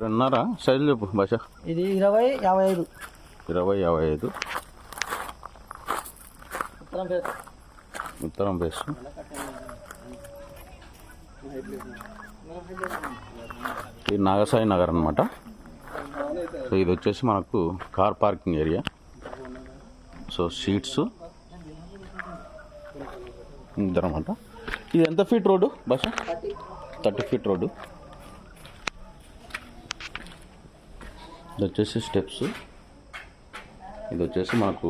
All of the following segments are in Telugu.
రెండున్నర సైజు చెప్పు భాష. ఇది ఇరవై యాభై ఐదు. ఇరవై యాభై ఐదు. ఉత్తరం పేరు. ఉత్తరం ఇది నాగసాయి నగర్ అనమాట సో ఇది వచ్చేసి మనకు car parking area. So seats. ఇదనమాట ఇది ఎంత ఫీట్ రోడ్డు బస్ థర్టీ ఫీట్ రోడ్డు. ఇది వచ్చేసి స్టెప్స్. ఇది వచ్చేసి మనకు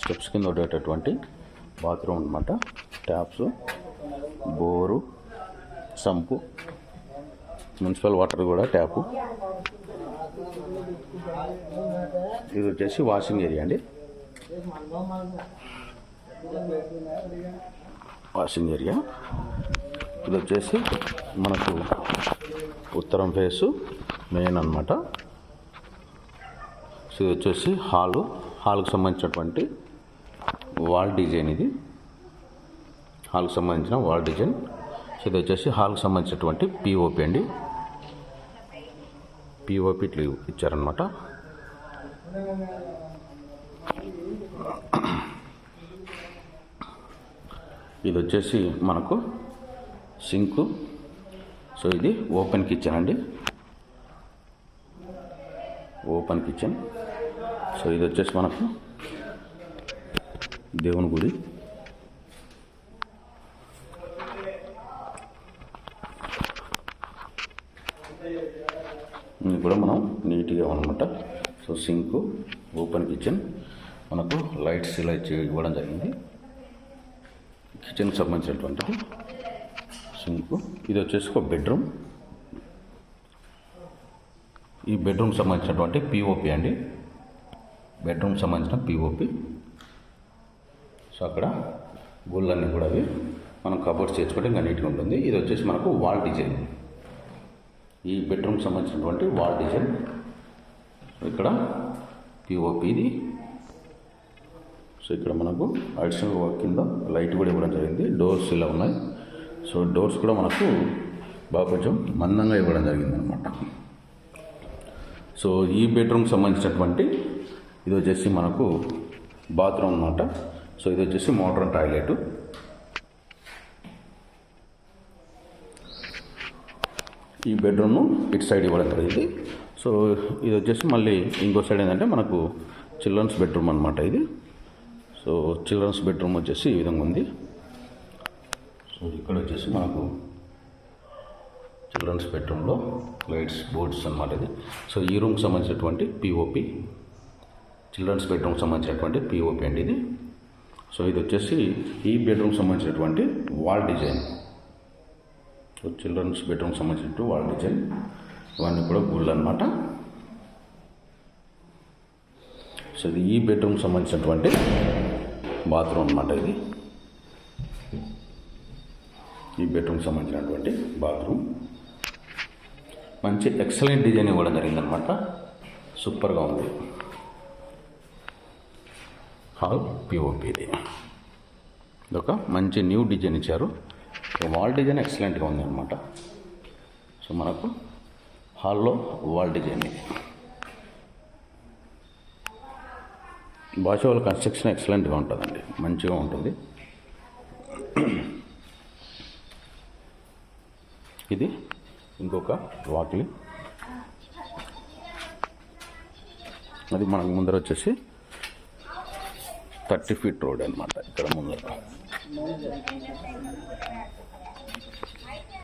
స్టెప్స్ కింద ఉండేటటువంటి బాత్రూమ్ అనమాట taps bore sump municipal water కూడా ట్యాపు. ఇది వచ్చేసి వాషింగ్ ఏరియా అండి. Washing area. ఇది వచ్చేసి మనకు ఉత్తరం ఫేసు మెయిన్ అనమాట ఇది వచ్చేసి హాలు. హాల్కు సంబంధించినటువంటి వాల్ డిజైన్ ఇది. హాల్కి సంబంధించిన వాల్ డిజైన్. సో ఇది వచ్చేసి హాల్కి సంబంధించినటువంటి పిఓపి అండి. పిఓపి ఇట్లు ఇచ్చారనమాట ఇది వచ్చేసి మనకు సింకు. సో ఇది ఓపెన్ కిచెన్ అండి. Open kitchen. సో ఇది వచ్చేసి మనకు దేవుని గుడి. ఇది కూడా మనం నీట్గా అనమాట సో సింక్ ఓపెన్ కిచెన్ మనకు లైట్స్ ఇలా ఇవ్వడం జరిగింది. కిచెన్కి సంబంధించినటువంటిది సింక్. ఇది వచ్చేసి ఒక బెడ్రూమ్. ఈ బెడ్రూమ్ సంబంధించినటువంటి పిఓపి అండి. బెడ్రూమ్ సంబంధించిన పిఓపి సో అక్కడ గుళ్ళన్నీ కూడా అవి మనం కబోర్డ్స్ చేసుకుంటే ఇంకా నీట్గా ఉంటుంది. ఇది వచ్చేసి మనకు వాల్ డిజైన్. ఈ బెడ్రూమ్ సంబంధించినటువంటి వాల్ డిజైన్. ఇక్కడ పిఓపి ఇది. సో ఇక్కడ మనకు అడిషనల్ వర్క్ కింద లైట్ కూడా ఇవ్వడం జరిగింది. డోర్స్ ఇలా ఉన్నాయి. సో డోర్స్ కూడా మనకు బాగా కొంచెం మందంగా ఇవ్వడం జరిగింది అనమాట సో ఈ బెడ్రూమ్కి సంబంధించినటువంటి ఇది వచ్చేసి మనకు బాత్రూమ్ అన్నమాట. సో ఇది వచ్చేసి మోడ్రన్ టాయిలెట్. ఈ బెడ్రూమ్ ఇటు సైడ్ ఇవ్వడం జరిగింది. సో ఇది వచ్చేసి మళ్ళీ ఇంకో సైడ్ ఏంటంటే మనకు చిల్డ్రన్స్ బెడ్రూమ్ అనమాట ఇది. సో చిల్డ్రన్స్ బెడ్రూమ్ వచ్చేసి ఈ విధంగా ఉంది. సో ఇక్కడ వచ్చేసి మనకు చిల్డ్రన్స్ బెడ్రూమ్లో లైట్స్ బోర్డ్స్ అన్నమాట ఇది. సో ఈ రూమ్కి సంబంధించినటువంటి పిఓపి చిల్డ్రన్స్ బెడ్రూమ్కి సంబంధించినటువంటి పిఓపి అండి ఇది. సో ఇది వచ్చేసి ఈ బెడ్రూమ్కి సంబంధించినటువంటి వాల్ డిజైన్. సో చిల్డ్రన్స్ బెడ్రూమ్కి సంబంధించినటువంటి వాల్ డిజైన్. ఇవన్నీ కూడా గుళ్ళు అనమాట సో ఇది ఈ బెడ్రూమ్కి సంబంధించినటువంటి బాత్రూమ్ అనమాట ఇది. ఈ బెడ్రూమ్కి సంబంధించినటువంటి బాత్రూమ్. మంచి ఎక్సలెంట్ డిజైన్ ఇవ్వడం జరిగిందనమాట సూపర్గా ఉంది. హాల్ పిఓపిది ఇదొక మంచి న్యూ డిజైన్ ఇచ్చారు. వాల్ డిజైన్ ఎక్సలెంట్గా ఉంది అనమాట సో మనకు హాల్లో వాల్ డిజైన్ ఇది. భాష వాళ్ళ కన్స్ట్రక్షన్ ఎక్సలెంట్గా ఉంటుందండి. మంచిగా ఉంటుంది. ఇది ఇంకొక వాకిలి. అది మనకు ముందర వచ్చేసి థర్టీ ఫీట్ రోడ్ అనమాట ఇక్కడ ముందర.